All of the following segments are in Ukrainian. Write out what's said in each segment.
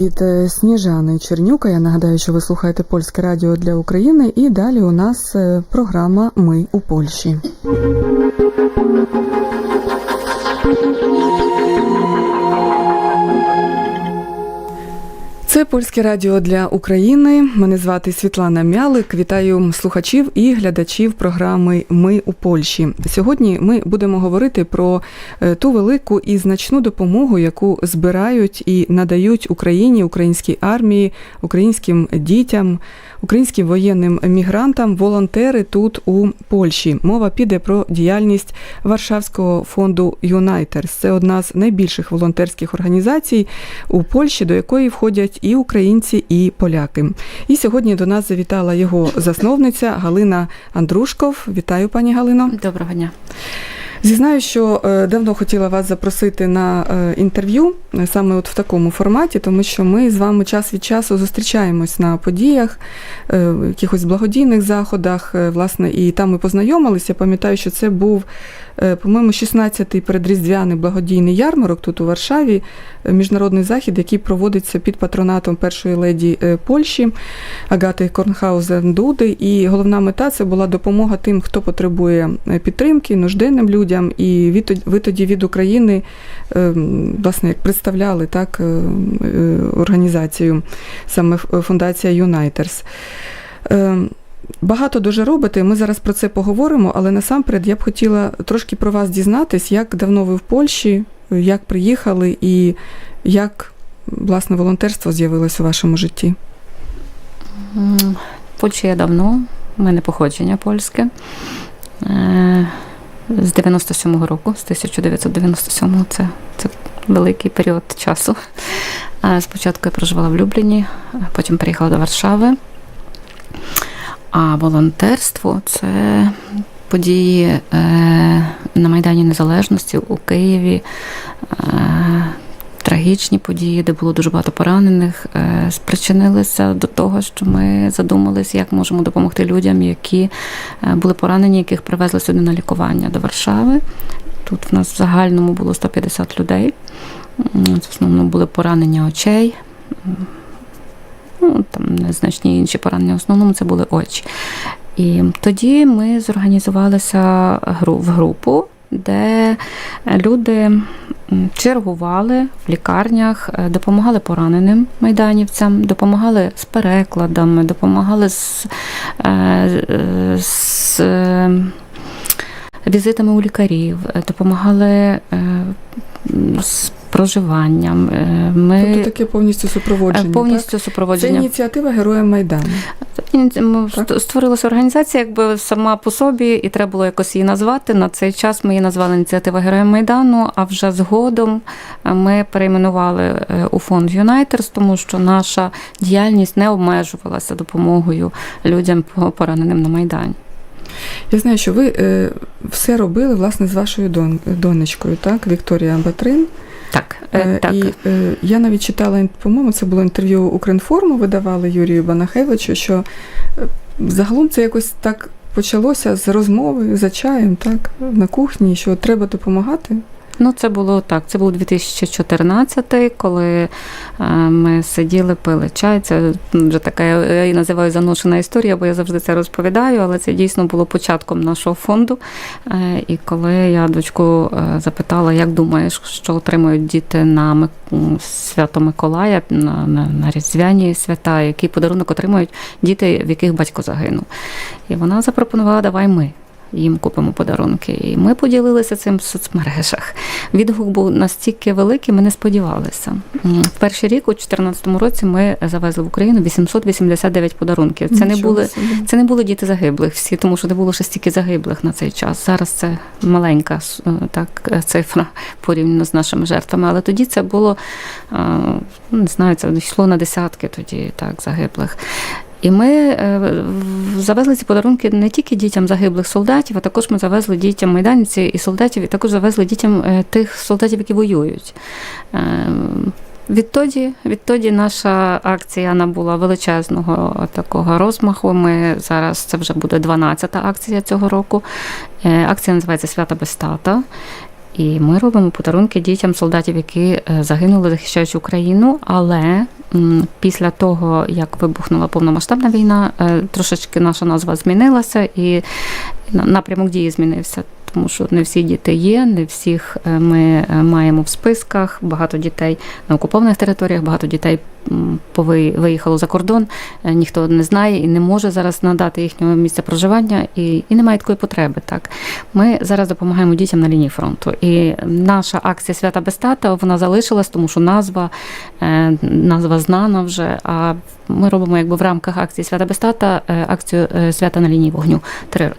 Від е, Сніжани Чернюка я нагадаю, що ви слухаєте польське радіо для України, і далі у нас е, програма Ми у Польщі. Це польське радіо для України. Мене звати Світлана Мялик. Вітаю слухачів і глядачів програми Ми у Польщі. Сьогодні ми будемо говорити про е, ту велику і значну допомогу, яку збирають і надають Україні, українській армії, українським дітям, українським воєнним мігрантам, волонтери тут у Польщі. Мова піде про діяльність Варшавського фонду Юнайтерс. Це одна з найбільших волонтерських організацій у Польщі, до якої входять і українці, і поляки. І сьогодні до нас завітала його засновниця Галина Андрушков. Вітаю, пані Галино. Доброго дня. Зізнаю, що е, давно хотіла вас запросити на е, інтерв'ю е, саме от в такому форматі, тому що ми з вами час від часу зустрічаємось на подіях, якихось благодійних заходах. Власне, і там ми познайомилися. Пам'ятаю, що це був, по-моєму, 16-й передріздвяний благодійний ярмарок тут у Варшаві, міжнародний захід, який проводиться під патронатом першої леді Польщі Агати Корнхаузен Дуди. І головна мета це була допомога тим, хто потребує підтримки, нужденним людям. І ви тоді- ви тоді від України е, власне як представляли так е, е, організацію, саме фундація Юнайтерс. Е, Багато дуже робите. Ми зараз про це поговоримо, але насамперед я б хотіла трошки про вас дізнатись, як давно ви в Польщі, як приїхали і як власне волонтерство з'явилось у вашому житті. В Польщі я давно, у мене походження польське. Е, З 97-го року, з 1997-го, це, це великий період часу. Е, Спочатку я проживала в Любліні, потім переїхала до Варшави. А волонтерство це події е, на Майдані Незалежності у Києві. Трагічні події, де було дуже багато поранених, е, спричинилися до того, що ми задумались, як можемо допомогти людям, які е, були поранені, яких привезли сюди на лікування до Варшави. Тут в нас в загальному було 150 людей. В основному були поранення очей. Ну, там незначні інші поранення. В основному це були очі. І тоді ми зорганізувалися в групу, де люди чергували в лікарнях, е, допомагали пораненим майданівцям, допомагали з перекладами, допомагали з, е, е, з е, візитами у лікарів, е, допомагали е, з проживанням. Е, Ми Тобто таке повністю е, супроводження. повністю так? Це ініціатива Героя Майдану. Так. Створилася організація, якби сама по собі, і треба було якось її назвати. На цей час ми її назвали ініціатива Героя Майдану. А вже згодом е, ми перейменували е, у фонд Юнайтерс, тому що наша діяльність не обмежувалася допомогою людям по- пораненим на майдані. Я знаю, що ви е, все робили власне з вашою дон, донечкою, так, Вікторія Батрин. Так, Е, е, так. І е, я навіть читала, по-моєму, це було інтерв'ю Укрінформу, видавали Юрію Банахевичу, що загалом це якось так почалося з розмови за чаєм, так, на кухні, що треба допомагати. Ну, це було так. Це був 2014, коли е, ми сиділи, пили чай. Це вже така, я її називаю заношена історія, бо я завжди це розповідаю, але це дійсно було початком нашого фонду. Е, І коли я дочку е, запитала, як думаєш, що отримують діти на свято Миколая, на, на, на Різдвяні свята, який подарунок отримують діти, в яких батько загинув. І вона запропонувала, давай ми. Їм купимо подарунки. І ми поділилися цим в соцмережах. Відгук був настільки великий, ми не сподівалися. В перший рік, у 2014 році, ми завезли в Україну 889 подарунків. Це не були собі. це не були діти загиблих всі, тому що не було ще стільки загиблих на цей час. Зараз це маленька е, так е, цифра порівняно з нашими жертвами. Але тоді це було е, не знаю, це йшло на десятки тоді так загиблих. І ми е, завезли ці подарунки не тільки дітям загиблих солдатів, а також ми завезли дітям майданці і солдатів, і також завезли дітям е, тих солдатів, які воюють. Е, Відтоді, відтоді наша акція набула величезного такого розмаху. Ми зараз це вже буде 12-та акція цього року. Акція називається Свята без тата. І ми робимо подарунки дітям солдатів, які е, загинули, захищаючи Україну. Але після того, як вибухнула повномасштабна війна, е, трошечки наша назва змінилася і напрямок дії змінився. Тому що не всі діти є, не всіх е, ми маємо в списках. Багато дітей на окупованих територіях, багато дітей виїхало за кордон. е, Ніхто не знає і не може зараз надати їхнього місця проживання, і, і немає такої потреби. Так ми зараз допомагаємо дітям на лінії фронту. І наша акція Свята без тата вона залишилась, тому що назва, е, назва знана вже. А ми робимо якби в рамках акції Свята без тата е, акцію Свята на лінії вогню.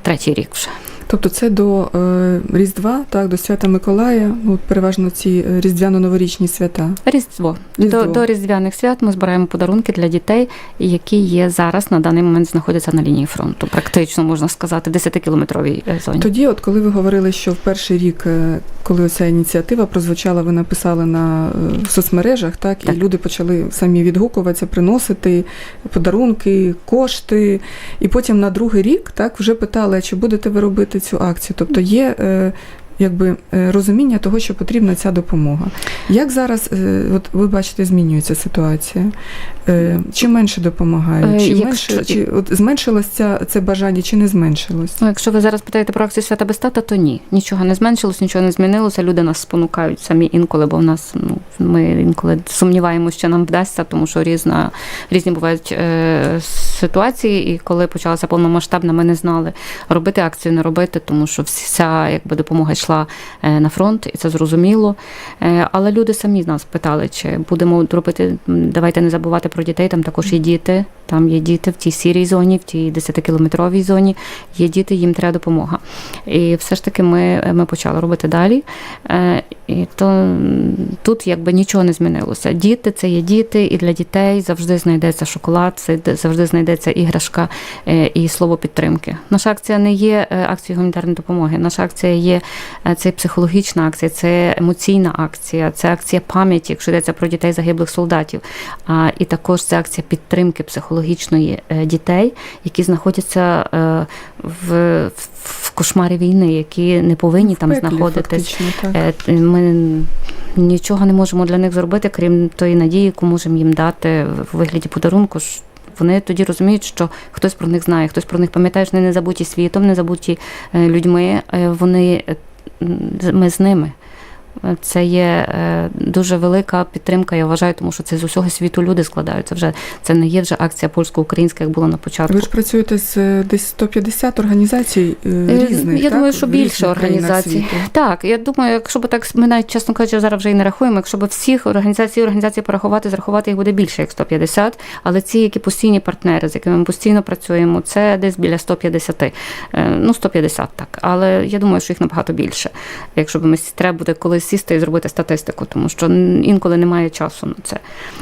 Третій рік вже. Тобто це до е, Різдва, так, до свята Миколая, ну, переважно ці різдвяно-новорічні свята. Різдво. Різдво. До, до різдвяних свят ми збираємо подарунки для дітей, які є зараз на даний момент знаходяться на лінії фронту. Практично можна сказати, 10-кілометровій е, зоні. Тоді, от коли ви говорили, що в перший рік, е, коли ця ініціатива прозвучала, ви написали на е, в соцмережах, так, Так. і люди почали самі відгукуватися, приносити подарунки, кошти. І потім на другий рік так вже питали, чи будете ви робити цю акцію? Тобто є. Якби е, розуміння того, що потрібна ця допомога. Як зараз, е, от ви бачите, змінюється ситуація? Е, Чи менше допомагає? Е, Чи якщо- менше чи от зменшилось ця, це бажання, чи не зменшилось? Ну, якщо ви зараз питаєте про акцію свята без тата, то ні. Нічого не зменшилось, нічого не змінилося. Люди нас спонукають самі інколи, бо в нас ну ми інколи сумніваємося, що нам вдасться, тому що різна різні бувають е, ситуації. І коли почалася повномасштабна, ми не знали робити акцію, не робити, тому що вся якби допомога йшла е, на фронт, і це зрозуміло. Е, але люди самі нас питали, чи будемо робити. Давайте не забувати про дітей. Там також є діти. Там є діти в тій сірій зоні, в тій 10-кілометровій зоні. Є діти, їм треба допомога. І все ж таки ми, ми почали робити далі. Е, І то тут якби нічого не змінилося. Діти це є діти, і для дітей завжди знайдеться шоколад, завжди знайдеться іграшка е, і слово підтримки. Наша акція не є е, акцією гуманітарної допомоги. Наша акція є це психологічна акція, це емоційна акція, це акція пам'яті, якщо йдеться про дітей загиблих солдатів. І також це акція підтримки психологічної е, дітей, які знаходяться е, в, в кошмарі війни, які не повинні там пеклі, знаходитись. так. Е, Ми нічого не можемо для них зробити, крім тої надії, яку можемо їм дати в вигляді подарунку. Вони тоді розуміють, що хтось про них знає, хтось про них пам'ятає, що вони не забуті світом, не забуті людьми. Вони ми з ними. Це є е, дуже велика підтримка, я вважаю, тому що це з усього світу люди складаються. Вже це не є вже акція польсько-українська, як було на початку. Ви ж працюєте з е, десь 150 організацій е, Е, різних. я так? думаю, що більше організацій. Так, я думаю, якщо б так ми навіть чесно кажучи, зараз вже і не рахуємо. Якщо б всіх організацій організацій порахувати, зрахувати їх буде більше як 150, але ці, які постійні партнери, з якими ми постійно працюємо, це десь біля 150. Е, Ну, 150 так. Але я думаю, що їх набагато більше. Якщо б ми треба буде колись сісти і зробити статистику, тому що інколи немає часу на це.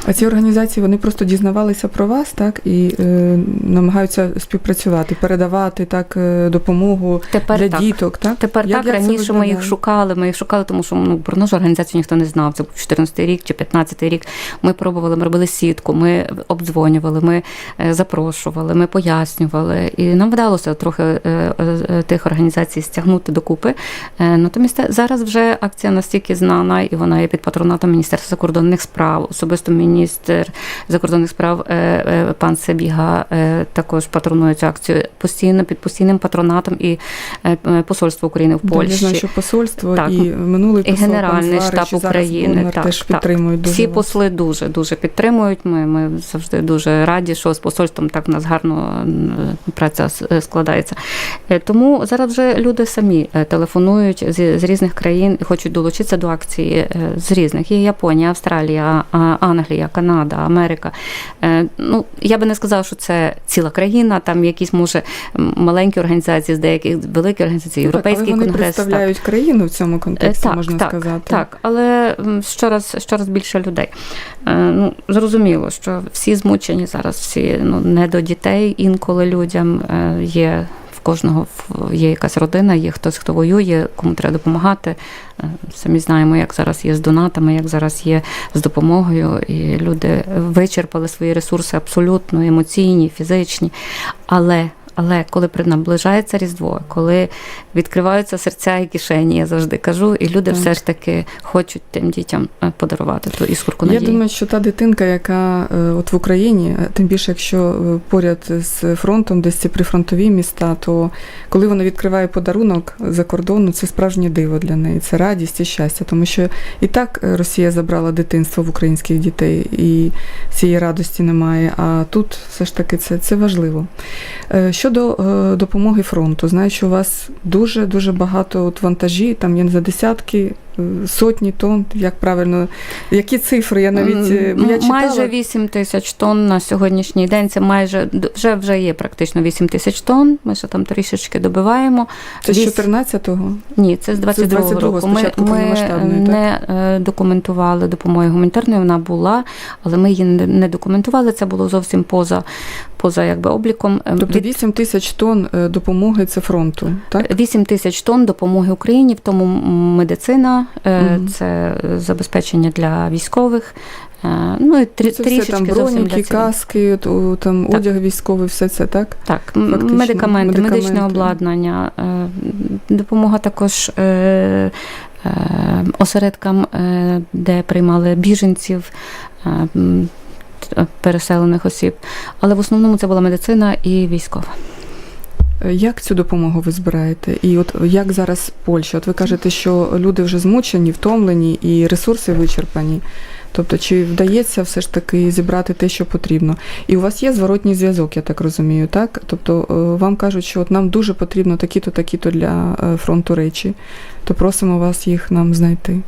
А ці організації вони просто дізнавалися про вас, так і е, намагаються співпрацювати, передавати так е, допомогу Тепер для так. діток. Так Тепер Як- так як раніше ми їх шукали. Ми їх шукали, тому що ну про нашу організацію ніхто не знав. Це був 14-й рік чи 15-й рік. Ми пробували, ми робили сітку, ми обдзвонювали, ми е, запрошували, ми пояснювали. І нам вдалося трохи е, тих організацій стягнути докупи. Натомість зараз вже акція настільки знана, і вона є під патронатом Міністерства закордонних справ. Особисто міністр закордонних справ е, е, пан Себіга е, також патронує цю акцію постійно під постійним патронатом і посольство України в Польщі. Я знаю, що посольство Так. і минулий І посол пан Генеральний Зварич, штаб України, так, теж так. підтримують дуже Всі вас. посли дуже дуже підтримують. Ми, ми завжди дуже раді, що з посольством так в нас гарно праця складається. Тому зараз вже люди самі телефонують з, з різних країн і хочуть долучитися до акції е, з різних. Є Японія, Австралія, Англія, Канада, Америка. Е, Ну я би не сказала, що це ціла країна. Там якісь може маленькі організації з деяких так, але європейський вони конгрес. так. країну в цьому контексті, так, можна так, сказати. Так, але щораз, щораз більше людей. Е, Ну, зрозуміло, що всі змучені зараз, всі ну, не до дітей інколи людям є. В кожного є якась родина, є хтось, хто воює, кому треба допомагати. Е, Самі знаємо, як зараз є з донатами, як зараз є з допомогою, і люди вичерпали свої ресурси абсолютно емоційні, фізичні. Але Але коли при- наближається Різдво, коли відкриваються серця і кишені, я завжди кажу, і люди Так. все ж таки хочуть тим дітям е, подарувати ту іскорку Я думаю, що та дитинка, яка е, от в Україні, е, тим більше, якщо поряд з фронтом, десь ці прифронтові міста, то коли вона відкриває подарунок за кордону, це справжнє диво для неї, це радість і щастя. Тому що і так Росія забрала дитинство в українських дітей, і цієї радості немає. А тут все ж таки це, це важливо. Е, Щодо е, допомоги фронту, знаю, що у вас дуже дуже багато от вантажі, там є за десятки, сотні тонн, як правильно, які цифри? Я навіть е, я читала. майже 8 тисяч тонн на сьогоднішній день. Це майже вже вже є практично 8 тисяч тонн. Ми ще там трішечки добиваємо. Це з вісь- 14-го? Ні, це з 22-го 22-го, року. Ми, спочатку ми повномасштабної, так? не документували допомоги гуманітарної, вона була, але ми її не документували. Це було зовсім поза, поза якби обліком. Е, Тобто від- 8 тисяч тонн е, допомоги це фронту, так? 8 тисяч тонн допомоги Україні, в тому м, медицина, е, це забезпечення для військових. е, Ну і трі, Це трішечки все там броніки, для каски, там Так. одяг військовий, все це, так? Так, Фактично, медикаменти, медичне медикаменти. обладнання, е, допомога також осередкам, де приймали біженців. Переселених осіб, але в основному це була медицина і військова. Як цю допомогу ви збираєте? І от як зараз Польща? От ви кажете, що люди вже змучені, втомлені і ресурси вичерпані. Тобто, чи вдається все ж таки зібрати те, що потрібно? І у вас є зворотній зв'язок, я так розумію, так? Тобто е, вам кажуть, що от нам дуже потрібно такі-то, такі-то для е, фронту речі, то просимо вас їх нам знайти.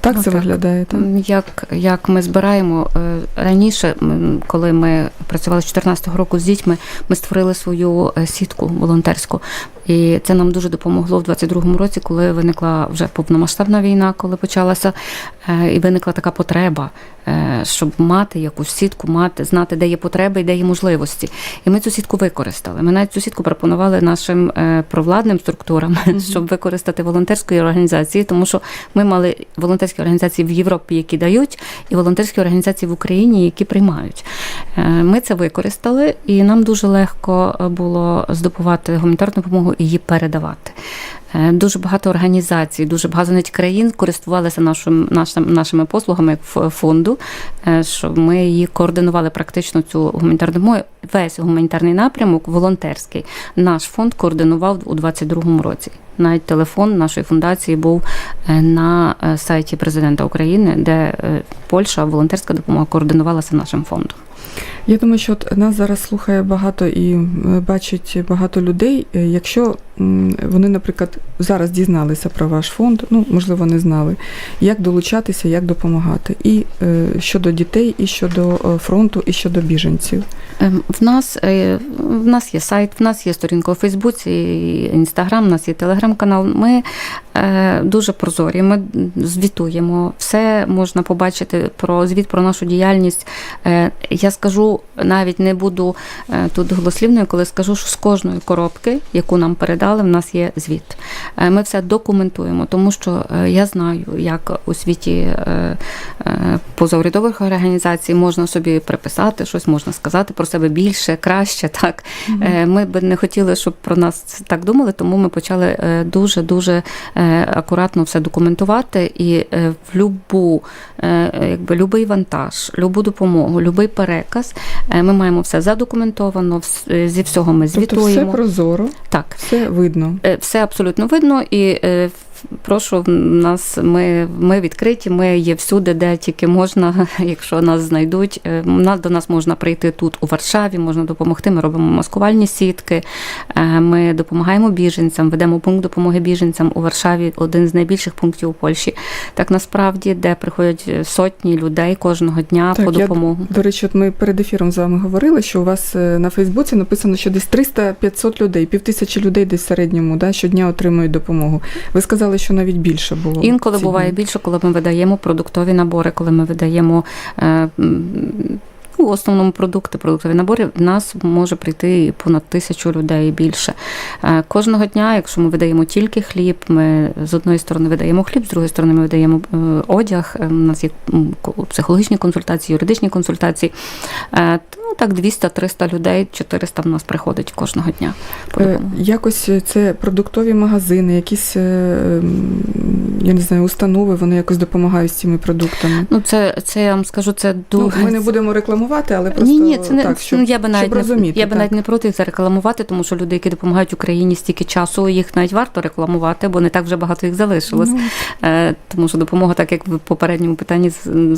Так Ну, це так. виглядає, так? Як, як ми збираємо е, раніше, коли ми працювали з 2014 року з дітьми, ми створили свою е, сітку волонтерську. І це нам дуже допомогло в 22-му році, коли виникла вже повномасштабна війна, коли почалася, е, і виникла така потреба, е, щоб мати якусь сітку, мати, знати, де є потреби і де є можливості. І ми цю сітку використали. Ми навіть цю сітку пропонували нашим е, провладним структурам, щоб використати волонтерської організації, тому що ми мали волонтерські організації в Європі, які дають, і волонтерські організації в Україні, які приймають. Ми це використали, і нам дуже легко було здобувати гуманітарну допомогу її передавати. Е, Дуже багато організацій, дуже багато навіть країн користувалися нашим, нашим, нашими послугами фонду, е, що ми її координували практично цю гуманітарну допомогу. Весь гуманітарний напрямок, волонтерський, наш фонд координував у 2022 році. Навіть телефон нашої фундації був е, на сайті президента України, де Польща волонтерська допомога координувалася нашим фондом. Я думаю, що от нас зараз слухає багато і е, бачить багато людей. Е, Якщо вони, наприклад, зараз дізналися про ваш фонд, ну можливо, не знали, як долучатися, як допомагати, і е, щодо дітей, і щодо фронту, і щодо біженців. Ем, В нас, в нас є сайт, в нас є сторінка у Фейсбуці, Інстаграм, у нас є телеграм-канал. Ми дуже прозорі, ми звітуємо. Все можна побачити про звіт про нашу діяльність. Я скажу, навіть не буду е, тут голослівною, коли скажу, що з кожної коробки, яку нам передали, в нас є звіт. Е, Ми все документуємо, тому що е, я знаю, як у світі позаурядових організацій можна собі приписати щось, можна сказати про себе більше, краще. Так ми б не хотіли, щоб про нас так думали, тому ми почали дуже дуже акуратно все документувати і в любу, якби любий вантаж, любу допомогу, любий переказ. Е, Ми маємо все задокументовано, зі всього ми Тобто все прозоро, Так, все видно. Е, Все абсолютно видно, і е, прошу нас. Ми, ми відкриті, ми є всюди, де тільки можна, якщо нас знайдуть. Е, До нас можна прийти тут у Варшаві, можна допомогти. Ми робимо маскувальні сітки. е, Ми допомагаємо біженцям, ведемо пункт допомоги біженцям у Варшаві, один з найбільших пунктів у Польщі. Так насправді, де приходять сотні людей кожного дня Так, по я- допомогу. До речі, от ми перед ефіром з вами говорили, що у вас е, на Фейсбуці написано, що десь 300-500 людей, півтисячі людей десь в середньому да, щодня отримують допомогу. Ви сказали, що навіть більше було. Інколи буває більше, коли ми видаємо продуктові набори, коли ми видаємо. Е, м, ну, в основному продукти, продуктові набори, в нас може прийти і понад тисячу людей і більше. Е, Кожного дня, якщо ми видаємо тільки хліб, ми з одної сторони видаємо хліб, з другої сторони ми видаємо е, одяг. Е, У нас є психологічні консультації, юридичні консультації. Е, Ну, так 200-300 людей, 400 в нас приходить кожного дня. Е. Якось це продуктові магазини, якісь, е, я не знаю, установи, вони якось допомагають з цими продуктами. Ну, це, це я вам скажу, це Ну, ми не будемо рекламувати, але просто ні, ні, це не так, щоб, ну, я би навіть щоб не розуміти. я би так. навіть не проти це рекламувати, тому що люди, які допомагають Україні стільки часу, їх навіть варто рекламувати, бо не так вже багато їх залишилось. Ну, Е, тому що допомога, так як в попередньому питанні ну,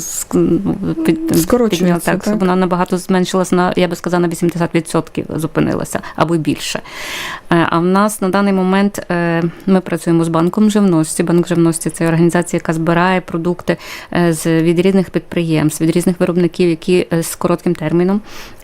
під, Скорочується, підняла, так, так? вона набагато зменшилась на, я би сказала, на 80% зупинилася або більше. Е, а в нас на даний момент е, ми працюємо з банком живності. Банк живності це організація, яка збирає продукти е, з від різних підприємств, від різних виробників, які з коротким терміном.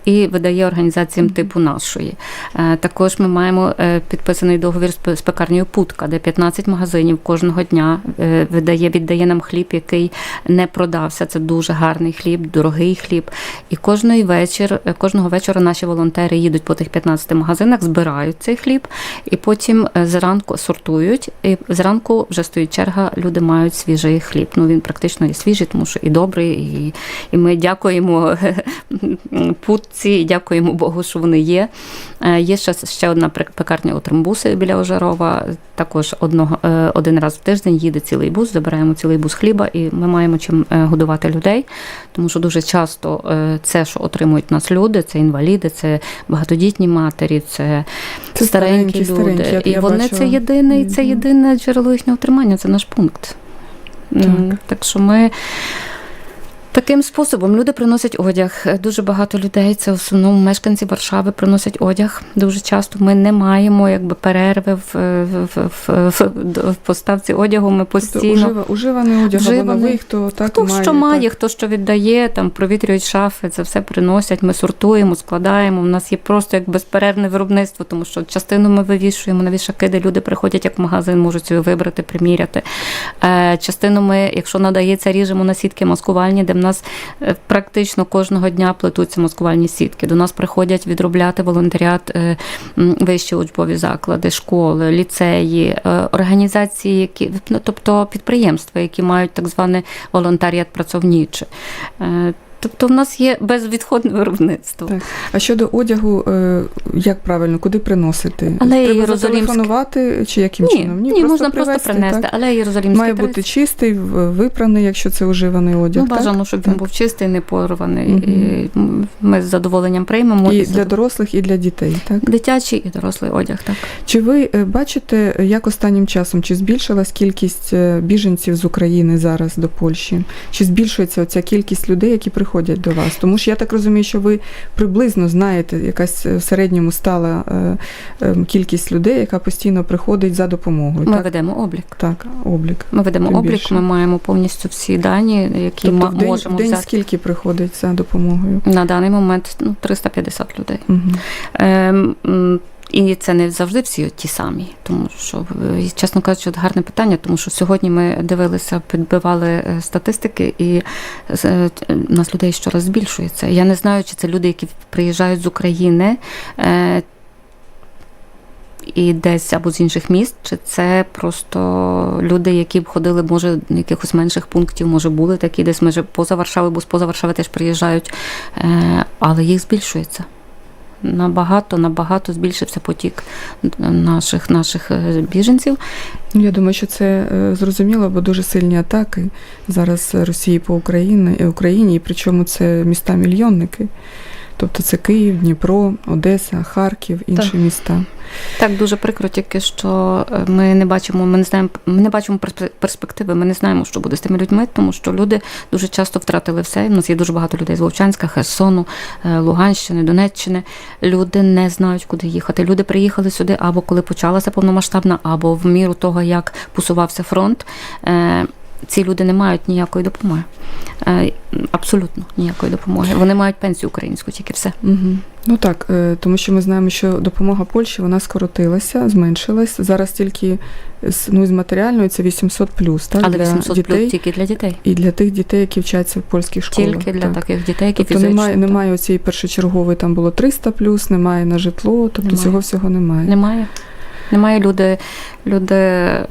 І видає організаціям типу нашої. Е, Також ми маємо е, підписаний договір з пе- пекарнею Путка, де 15 магазинів кожного дня е, видає, віддає нам хліб, який не продався. Це дуже гарний хліб, дорогий хліб. І кожний вечір, кожного вечора наші волонтери їдуть по тих 15 магазинах, збирають цей хліб, і потім зранку сортують. І зранку вже стоїть черга, люди мають свіжий хліб. Ну він практично і свіжий, тому що і добрий, і, і ми дякуємо путці, і дякуємо Богу, що вони є. Е, Є ще, ще одна пекарня у Трембуси біля Ожарова. Також одного, е, один раз в тиждень їде цілий бус, забираємо цілий бус хліба, і ми маємо чим е, годувати людей. Тому що дуже часто це, що отримують нас люди, це інваліди, це багатодітні матері, це, Це старенькі, старенькі, люди. старенькі. І вони бачила. це єдине, і це єдине джерело їхнього утримання, це наш пункт. Так. Так що ми. Таким способом люди приносять одяг. Дуже багато людей, це в основному мешканці Варшави, приносять одяг. Дуже часто ми не маємо якби перерви в, в, в, в, в, в поставці одягу. Ми Тобто постійно ужива, уживаний одяг або Вживаний. новий, хто так хто має. що має, так. хто що віддає, там провітрюють шафи, це все приносять. Ми сортуємо, складаємо. У нас є просто як безперервне виробництво, тому що частину ми вивішуємо на вішаки, де люди приходять як в магазин, можуть вибрати, приміряти. Е, частину ми, якщо надається, ріжемо на сітки маскувальні, де в нас е, практично кожного дня плетуться маскувальні сітки. До нас приходять відробляти волонтеріат е, вищі учбові заклади, школи, ліцеї, е, організації, які ну, тобто підприємства, які мають так зване волонтеріат працовніче. Тобто в нас є безвідходне виробництво. Так. А щодо одягу, е, як правильно, куди приносити? Але Треба зателефонувати чи яким Ні, чином? ні, можна привезти, просто принести, так? але Єрусалимський Має 30. бути чистий, випраний, якщо це уживаний одяг. Ну, так? бажано, щоб він був чистий, не порваний. Мгм. І ми з задоволенням приймемо. І з для дорослих, і для дітей, так? Дитячий і дорослий одяг, так. Чи ви е, бачите, як останнім часом, чи збільшилась кількість е, біженців з України зараз до Польщі? Чи збільшується оця кількість людей, які приходять до вас? Тому що я так розумію, що ви приблизно знаєте, якась е, в середньому стала е, е, кількість людей, яка постійно приходить за допомогою. Ми так? ведемо облік. так, облік. Ми ведемо Тим облік, більше. ми маємо повністю всі дані, які Тобто ма- в день, можемо в день взяти. скільки приходить за допомогою? На даний момент ну, 350 людей. Угу. Ем, і це не завжди всі ті самі, тому що, е, чесно кажучи, от гарне питання, тому що сьогодні ми дивилися, підбивали е, статистики, і е, у нас людей щораз збільшується. Я не знаю, чи це люди, які приїжджають з України. е, І десь або з інших міст, чи це просто люди, які б ходили, може, якихось менших пунктів, може, були такі, десь може поза Варшави, бо з поза Варшави теж приїжджають, е, але їх збільшується набагато, набагато збільшився потік наших, наших е, біженців. Я думаю, що це е, зрозуміло, бо дуже сильні атаки зараз Росії по Україні, і Україні, і причому це міста-мільйонники. Тобто це Київ, Дніпро, Одеса, Харків, інші Так. міста. Так дуже прикро, тільки що е, ми не бачимо, ми не знаємо, ми не бачимо перспе- перспективи. Ми не знаємо, що буде з тими людьми, тому що люди дуже часто втратили все. У нас є дуже багато людей з Вовчанська, Херсону, е, Луганщини, Донеччини. Люди не знають, куди їхати. Люди приїхали сюди або коли почалася повномасштабна, або в міру того, як посувався фронт. Ці люди не мають ніякої допомоги. Е, Абсолютно ніякої допомоги. Вони мають пенсію українську, тільки все. Угу. Ну так, е, тому що ми знаємо, що допомога Польщі вона скоротилася, зменшилась. Зараз тільки з- ну, з матеріальної це 800 плюс, так? Але для 800 дітей плюс тільки для дітей. і для тих дітей, які вчаться в польських школах. Тільки для так. таких дітей, які Тобто фізично. немає, так. немає оцієї першочергової, там було 300 плюс, немає на житло, тобто Немає. цього всього немає. Немає. Немає люди, люди е,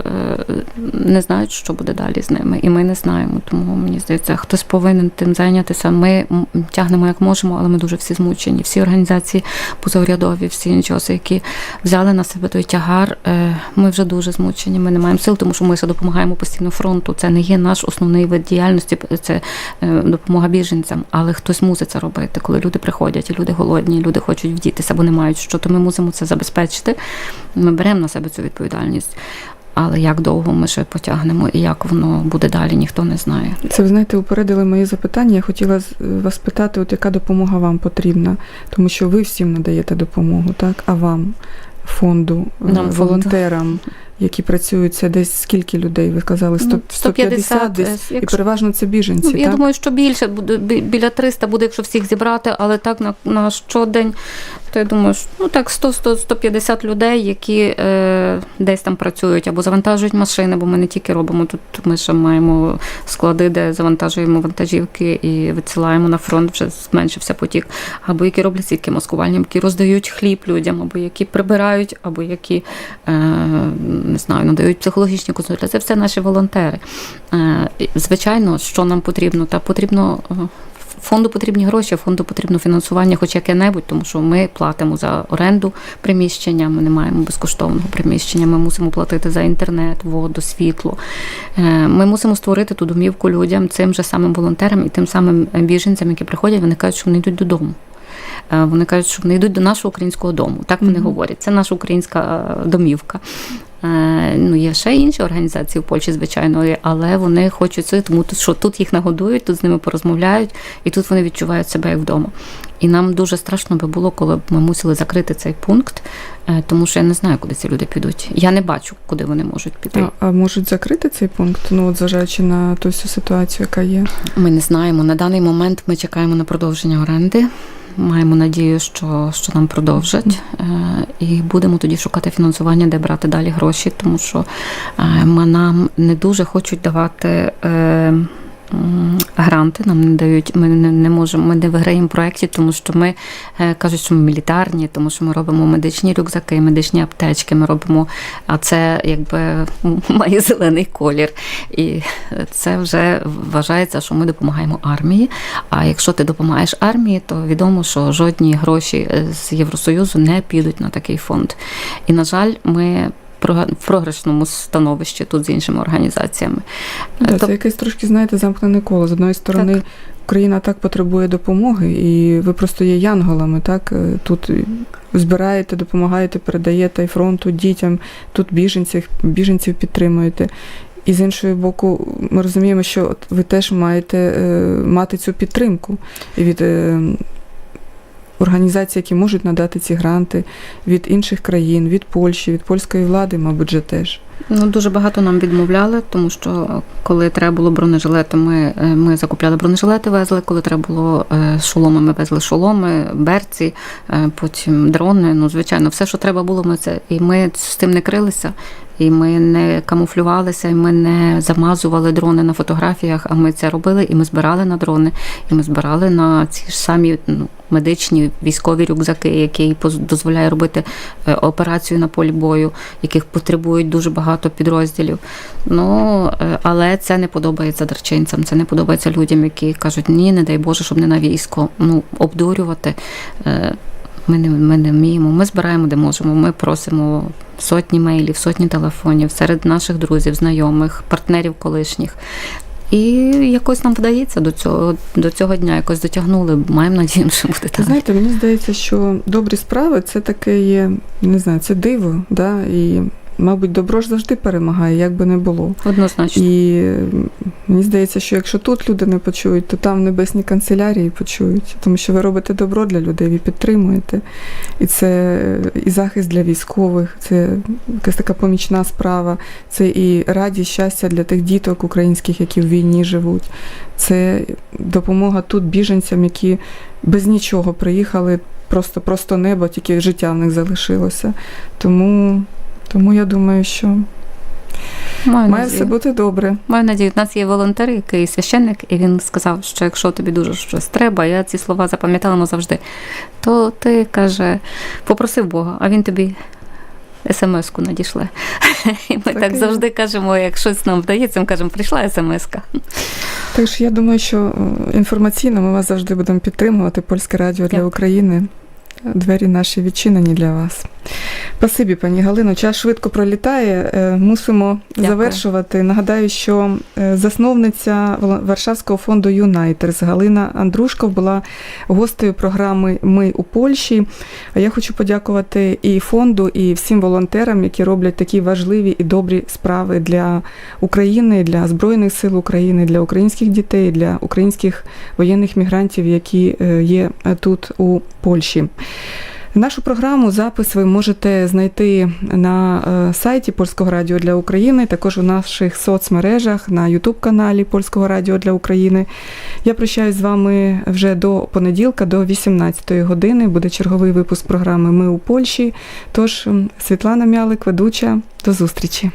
не знають, що буде далі з ними, і ми не знаємо. Тому мені здається, хтось повинен тим зайнятися. Ми тягнемо як можемо, але ми дуже всі змучені. Всі організації позаурядові, всі НЧОСи, які взяли на себе той тягар. е, Ми вже дуже змучені. Ми не маємо сил, тому що ми ще допомагаємо постійно фронту. Це не є наш основний вид діяльності, це е, допомога біженцям. Але хтось мусить це робити, коли люди приходять, і люди голодні, люди хочуть вдітися, бо не мають що, то ми мусимо це забезпечити. Ми беремо на себе цю відповідальність. Але як довго ми ще потягнемо і як воно буде далі, ніхто не знає. Це ви знаєте, упередили мої запитання. Я хотіла з- вас питати, от яка допомога вам потрібна, тому що ви всім надаєте допомогу, так? А вам, фонду, Нам волонтерам, фонду. Які працюють, це десь скільки людей? Ви казали, 100, Ну, 150 десь, е, і переважно це біженці, Ну, я так? думаю, що більше буде біля 300 буде, якщо всіх зібрати, але так на, на щодень, то я думаю, що, ну так 100-150 людей, які е, десь там працюють або завантажують машини, бо ми не тільки робимо тут. Ми ще маємо склади, де завантажуємо вантажівки і відсилаємо на фронт, вже зменшився потік, або які роблять сітки маскувальні, які роздають хліб людям, або які прибирають, або які е, не знаю, надають психологічні консультації. Це все наші волонтери. Е, Звичайно, що нам потрібно, та потрібно. е, Фонду потрібні гроші, фонду потрібно фінансування, хоч яке-небудь, тому що ми платимо за оренду приміщення, ми не маємо безкоштовного приміщення, ми мусимо платити за інтернет, воду, світло. Е, Ми мусимо створити ту домівку людям, цим же самим волонтерам і тим самим біженцям, які приходять, вони кажуть, що вони йдуть додому. Е, Вони кажуть, що вони йдуть до нашого українського дому. Так вони Мгм. говорять. Це наша українська е, домівка. Е, Ну, є ще інші організації в Польщі, звичайно, але вони хочуть це, тому що тут їх нагодують, тут з ними порозмовляють, і тут вони відчувають себе як вдома. І нам дуже страшно би було, коли б ми мусили закрити цей пункт, тому що я не знаю, куди ці люди підуть. Я не бачу, куди вони можуть піти. А, а можуть закрити цей пункт, ну от зважаючи на ту всю ситуацію, яка є. Ми не знаємо. На даний момент ми чекаємо на продовження оренди. Маємо надію, що, що нам продовжать, е, і будемо тоді шукати фінансування, де брати далі гроші, тому що е, нам не дуже хочуть давати. Е, Гранти нам не дають, ми не, не можемо, ми не виграємо проєктів, тому що ми е, кажуть, що ми мілітарні, тому що ми робимо медичні рюкзаки, медичні аптечки. Ми робимо, а це якби має зелений колір. І це вже вважається, що ми допомагаємо армії. А якщо ти допомагаєш армії, то відомо, що жодні гроші е, з Євросоюзу не підуть на такий фонд. І, на жаль, ми в програшному становищі тут з іншими організаціями. Да, Тоб- це якесь трошки, знаєте, замкнене коло. З одної сторони, Так. Україна так потребує допомоги, і ви просто є янголами, так? Е, Тут збираєте, допомагаєте, передаєте і фронту, дітям, тут біженців, біженців підтримуєте. І з іншого боку, ми розуміємо, що ви теж маєте е, мати цю підтримку від е, організацій, які можуть надати ці гранти, від інших країн, від Польщі, від польської влади, мабуть, же теж. Ну, дуже багато нам відмовляли, тому що коли треба було бронежилети, ми, е, ми закупляли бронежилети, везли. Коли треба було е, шоломи, ми везли шоломи, берці, е, потім дрони. Ну, звичайно, все, що треба було, ми це. І ми з тим не крилися. І ми не камуфлювалися, і ми не замазували дрони на фотографіях, а ми це робили, і ми збирали на дрони, і ми збирали на ці ж самі ну, медичні військові рюкзаки, які дозволяє робити е, операцію на полі бою, яких потребують дуже багато підрозділів. Ну, е, але це не подобається дарчинцям, це не подобається людям, які кажуть, ні, не дай Боже, щоб не на військо. Ну, обдурювати. е, Ми не, ми не вміємо. Ми збираємо, де можемо. Ми просимо сотні мейлів, сотні телефонів серед наших друзів, знайомих, партнерів колишніх. І якось нам вдається до цього, до цього дня, якось дотягнули. Маємо надію, що буде так. знаєте, мені здається, що добрі справи це таке є, не знаю, це диво, да? і, мабуть, добро ж завжди перемагає, як би не було. Однозначно. І мені здається, що якщо тут люди не почують, то там в небесній канцелярії почують, тому що ви робите добро для людей, ви підтримуєте. І це е, і захист для військових, це якась така помічна справа, це і радість, щастя для тих діток українських, які в війні живуть. Це допомога тут біженцям, які без нічого приїхали, просто просто небо, тільки життя в них залишилося. Тому, тому я думаю, що Маю має надію. все бути добре. Маю надію, у нас є волонтер, який священник, і він сказав, що якщо тобі дуже щось треба, я ці слова запам'ятала назавжди, то ти каже, попросив Бога, а він тобі смс-ку надійшли. І ми Так так і завжди кажемо, як щось нам вдається, ми кажемо, прийшла смс-ка. Так що я думаю, що інформаційно ми вас завжди будемо підтримувати. Польське радіо для України. Двері наші відчинені для вас. Спасибі, пані Галино. Час швидко пролітає. Е, Мусимо Дякую. завершувати. Нагадаю, що е, засновниця Варшавського фонду Юнайтерс Галина Андрушков була гостею програми Ми у Польщі. А я хочу подякувати і фонду, і всім волонтерам, які роблять такі важливі і добрі справи для України, для Збройних сил України, для українських дітей, для українських воєнних мігрантів, які е, є тут у Польщі. Нашу програму запис ви можете знайти на е, сайті Польського радіо для України, також у наших соцмережах на Ютуб-каналі Польського радіо для України. Я прощаюсь з вами вже до понеділка, до 18-ї години. Буде черговий випуск програми Ми у Польщі. Тож, Світлана Мялик, ведуча, до зустрічі.